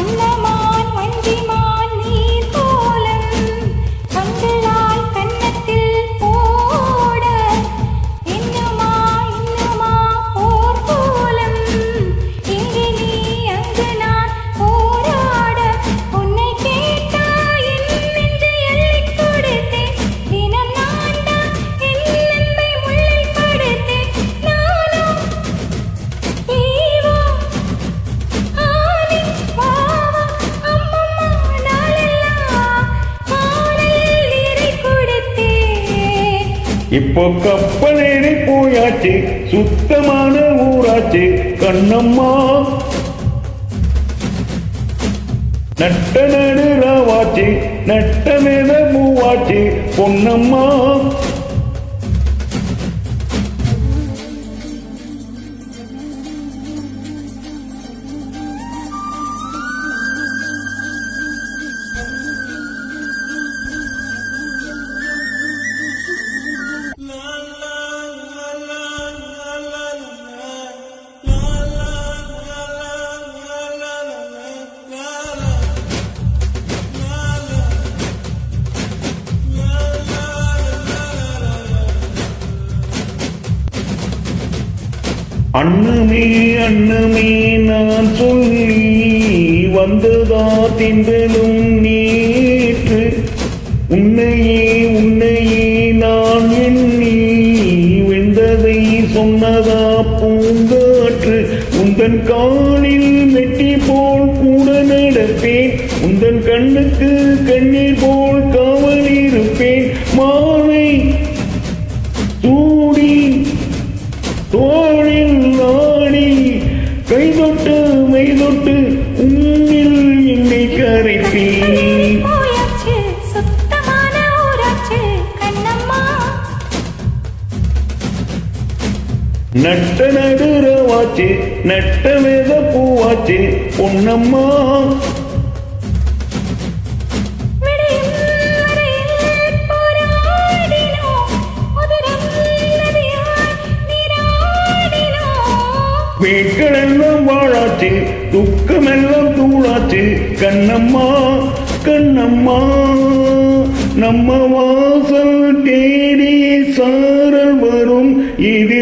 நல்ல இப்போ கப்பலேறி போயாச்சு சுத்தமான ஊராச்சு கண்ணம்மா. நட்ட நடு ராவாச்சு நட்ட மேத பூவாச்சு பொன்னம்மா. அண்ணுமே அண்ணுமே நான் சொல்லி வந்ததா திண்டலும் நேற்று. உன்னையே உன்னையே நான் எண்ணி வெந்ததை சொன்னதா பூங்காற்று. உந்தன் காலில் மெட்டி போல் கூட நடப்பேன். உந்தன் கண்ணுக்கு கண்ணீர் போல் காவல் இருப்பேன். மாலை தூடி தோழி கை தொட்டு மை தொட்டு உன்னில் என்னை போயாச்சு சுத்தமான ஊராச்சு கண்ணம்மா. நட்ட நட்ட வேத பூவாச்சு பொன்னம்மா. வீட்கள் எல்லாம் வாழாச்சு துக்கம் எல்லாம் தூளாச்சு. கண்ணம்மா கண்ணம்மா நம்ம வாசல் தேடி சாரல் வரும். இது